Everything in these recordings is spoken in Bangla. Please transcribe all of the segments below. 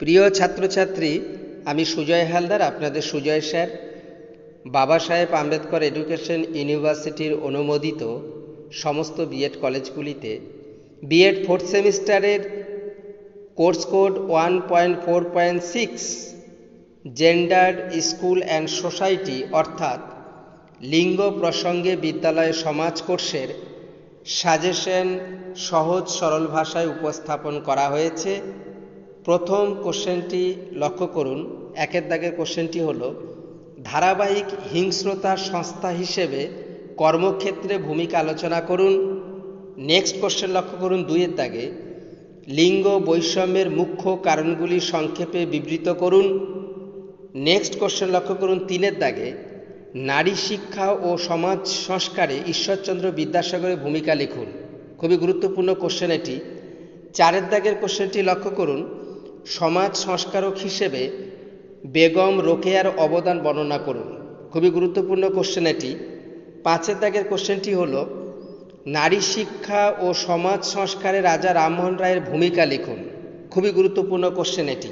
প্রিয় ছাত্রছাত্রী, আমি সুজয় হালদার, আপনাদের সুজয় স্যার। বাবা সাহেব আম্বেদকর এডুকেশন ইউনিভার্সিটির অনুমোদিত সমস্ত বিএড কলেজগুলিতে। বিএড ফোর্থ সেমিস্টারের course code one point four point six, gender, school and society, অর্থাৎ লিঙ্গ প্রসঙ্গে বিদ্যালয়ে সমাজ কোর্সের সাজেশন সহজ সরল ভাষায় উপস্থাপন করা হয়েছে। প্রথম কোশ্চেনটি লক্ষ্য করুন। একের দাগের কোশ্চেনটি হল, ধারাবাহিক হিংস্রতা সংস্থা হিসেবে কর্মক্ষেত্রে ভূমিকা আলোচনা করুন। নেক্সট কোশ্চেন লক্ষ্য করুন দুইয়ের দাগে। লিঙ্গ বৈষম্যের মুখ্য কারণগুলি সংক্ষেপে বিবৃত করুন। নেক্সট কোশ্চেন লক্ষ্য করুন তিনের দাগে। নারী শিক্ষা ও সমাজ সংস্কারে ঈশ্বরচন্দ্র বিদ্যাসাগরের ভূমিকা লিখুন। খুবই গুরুত্বপূর্ণ কোশ্চেন এটি। চারের দাগের কোশ্চেনটি লক্ষ্য করুন। সমাজ সংস্কারক হিসেবে বেগম রোকেয়ার অবদান বর্ণনা করুন। খুবই গুরুত্বপূর্ণ কোশ্চেন এটি। পাঁচের দাগের কোশ্চেনটি হল, নারী শিক্ষা ও সমাজ সংস্কারে রাজা রামমোহন রায়ের ভূমিকা লিখুন। খুবই গুরুত্বপূর্ণ কোশ্চেন এটি।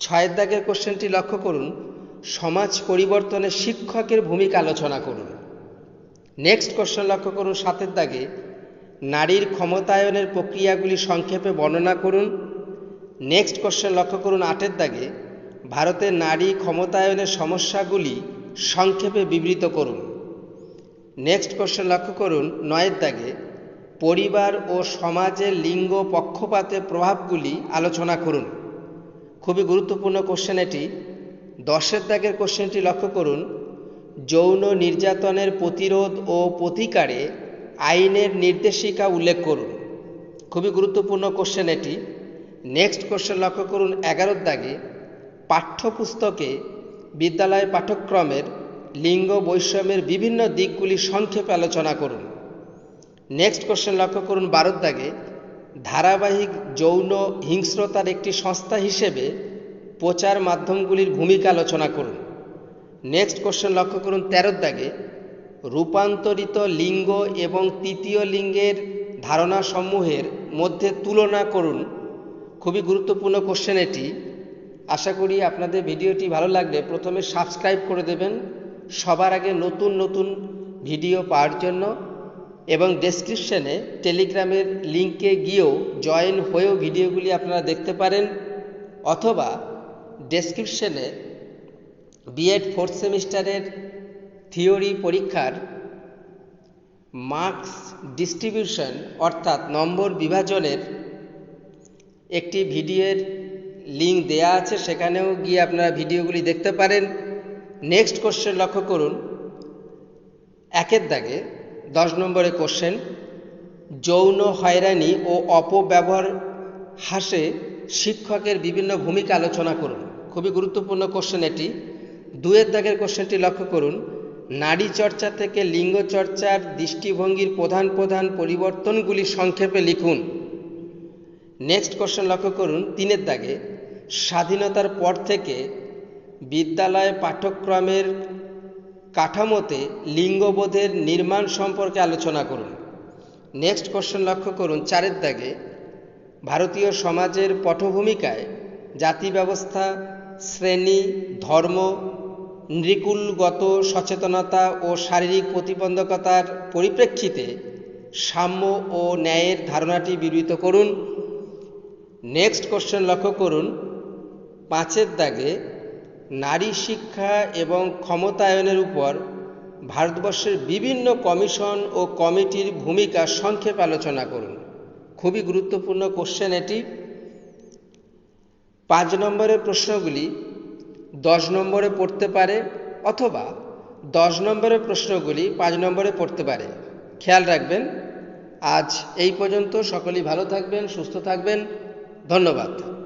ছয়ের দাগের কোশ্চেনটি লক্ষ্য করুন। সমাজ পরিবর্তনে শিক্ষকের ভূমিকা আলোচনা করুন। নেক্সট কোশ্চেন লক্ষ্য করুন সাতের দাগে নারীর ক্ষমতায়নের প্রক্রিয়াগুলি সংক্ষেপে বর্ণনা করুন। নেক্সট কোশ্চেন লক্ষ্য করুন আটের দাগে, ভারতের নারী ক্ষমতায়নের সমস্যাগুলি সংক্ষেপে বিবৃত করুন। নেক্সট কোশ্চেন লক্ষ্য করুন নয়ের দাগে, পরিবার ও সমাজের লিঙ্গ পক্ষপাতের প্রভাবগুলি আলোচনা করুন। খুবই গুরুত্বপূর্ণ কোশ্চেন এটি। দশের দাগের কোশ্চেনটি লক্ষ্য করুন। যৌন নির্যাতনের প্রতিরোধ ও প্রতিকারে আইনের নির্দেশিকা উল্লেখ করুন। খুবই গুরুত্বপূর্ণ কোশ্চেন এটি। নেক্সট কোশ্চেন লক্ষ্য করুন এগারোর দাগে পাঠ্যপুস্তকে বিদ্যালয় পাঠ্যক্রমের লিঙ্গ বৈষম্যের বিভিন্ন দিকগুলি সংক্ষেপে আলোচনা করুন। নেক্সট কোশ্চেন লক্ষ্য করুন বারোর দাগে ধারাবাহিক যৌন হিংস্রতার একটি সংস্থা হিসেবে প্রচার মাধ্যমগুলির ভূমিকা আলোচনা করুন। নেক্সট কোশ্চেন লক্ষ্য করুন তেরোর দাগে রূপান্তরিত লিঙ্গ এবং তৃতীয় লিঙ্গের ধারণাসমূহের মধ্যে তুলনা করুন। খুবই গুরুত্বপূর্ণ কোশ্চেন এটি। আশা করি আপনাদের ভিডিওটি ভালো লাগলে প্রথমে সাবস্ক্রাইব করে দেবেন। সবার আগে নতুন নতুন ভিডিও পাওয়ার জন্য এবং ডেসক্রিপশনে টেলিগ্রামের লিঙ্কে গিয়েও জয়েন হয়েও ভিডিওগুলি আপনারা দেখতে পারেন অথবা ডেসক্রিপশনে বিএড ফোর্থ সেমিস্টারের থিওরি পরীক্ষার মার্কস ডিস্ট্রিবিউশন অর্থাৎ নম্বর বিভাজনের একটি ভিডিওর লিঙ্ক দেয়া আছে, সেখানেও গিয়ে আপনারা ভিডিওগুলি দেখতে পারেন। নেক্সট কোশ্চেন লক্ষ্য করুন। একের দাগে দশ নম্বরে কোশ্চেন যৌন হয়রানি ও অপব্যবহার হ্রাসে শিক্ষকের বিভিন্ন ভূমিকা আলোচনা করুন। খুবই গুরুত্বপূর্ণ কোশ্চেন এটি। দুয়ের দাগের কোশ্চেনটি লক্ষ্য করুন। নারী চর্চা থেকে লিঙ্গ চর্চার দৃষ্টিভঙ্গির প্রধান প্রধান পরিবর্তনগুলি সংক্ষেপে লিখুন। নেক্সট কোশ্চেন লক্ষ্য করুন, তিনের দাগে, স্বাধীনতার পর থেকে বিদ্যালয় পাঠ্যক্রমের কাঠামোতে লিঙ্গবোধের নির্মাণ সম্পর্কে আলোচনা করুন। নেক্সট কোশ্চেন লক্ষ্য করুন, চারের দাগে, ভারতীয় সমাজের পটভূমিকায় জাতি ব্যবস্থা, শ্রেণি, ধর্ম, নৃকুলগত সচেতনতা ও শারীরিক প্রতিবন্ধকতার পরিপ্রেক্ষিতে সাম্য ও ন্যায়ের ধারণাটি বিবৃত করুন। নেক্সট কোশ্চেন লক্ষ্য করুন। পাঁচের দাগে নারী শিক্ষা এবং ক্ষমতায়নের উপর ভারতবর্ষের বিভিন্ন কমিশন ও কমিটির ভূমিকা সংক্ষেপ আলোচনা করুন। খুবই গুরুত্বপূর্ণ কোশ্চেন এটি। পাঁচ নম্বরের প্রশ্নগুলি দশ নম্বরে পড়তে পারে অথবা দশ নম্বরের প্রশ্নগুলি পাঁচ নম্বরে পড়তে পারে। খেয়াল রাখবেন। আজ এই পর্যন্ত। সকলেই ভালো থাকবেন, সুস্থ থাকবেন। ধন্যবাদ।